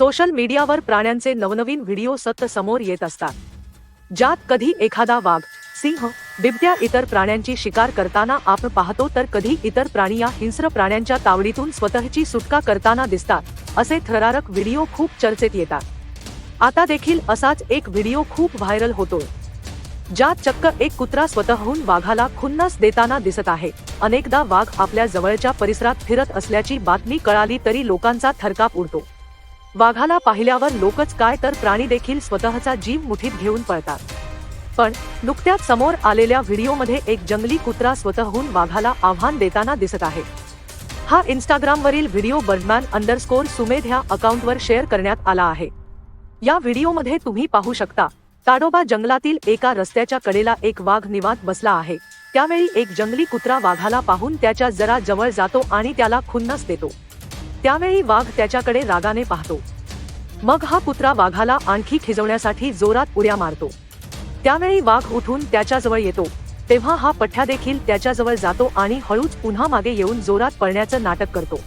Social मीडियावर प्राण्यांचे नवनवीन व्हिडिओ सत्य समोर येत असतात. ज्यात कधी एखादा वाघ सिंह बिबट्या इतर प्राण्यांची शिकार करताना आपण पाहतो तर कधी इतर प्राणी या हिंस्र प्राण्यांच्या तावडीतून स्वतःची सुटका करताना दिसतात असे थरारक व्हिडिओ खूप चर्चेत येतात. आता देखील असाच एक व्हिडिओ खूप व्हायरल होतोय. ज्यात चक्क एक कुत्रा स्वतःहून वाघाला खुन्नस देताना दिसत आहे. अनेकदा वाघ आपल्या जवळच्या परिसरात फिरत असल्याची बातमी कळाली तरी लोकांचा थरकाप उडतो. वाघाला पाहिल्यावर लोकच काय तर प्राणी देखील स्वतःचा जीव मुठीत घेऊन पळतात. पण नुकत्याच समोर आलेल्या व्हिडिओमध्ये एक जंगली कुत्रा स्वतःहून वाघाला आव्हान देताना दिसत आहे. हा इंस्टाग्रामवरील व्हिडिओ बर्डमॅन अंडरस्कोर सुमेध ह्या अकाउंटवर शेअर करण्यात आला आहे. या व्हिडिओमध्ये तुम्ही पाहू शकता ताडोबा जंगलातील एका रस्त्याच्या कडेला एक वाघ निवांत बसला आहे. त्यावेळी एक जंगली कुत्रा वाघाला पाहून त्याच्या जरा जवळ जातो आणि त्याला खुन्नस देतो. त्यावेळी वाघ त्याच्याकडे रागाने पाहतो. मग हा कुत्रा वाघाला आणखी खिजवण्यासाठी जोरात उड्या मारतो. त्यावेळी वाघ उठून त्याच्याजवळ येतो. तेव्हा हा पठ्ठ्या देखील त्याच्याजवळ जातो आणि हळूच पुन्हा मागे येऊन जोरात पळण्याचं नाटक करतो.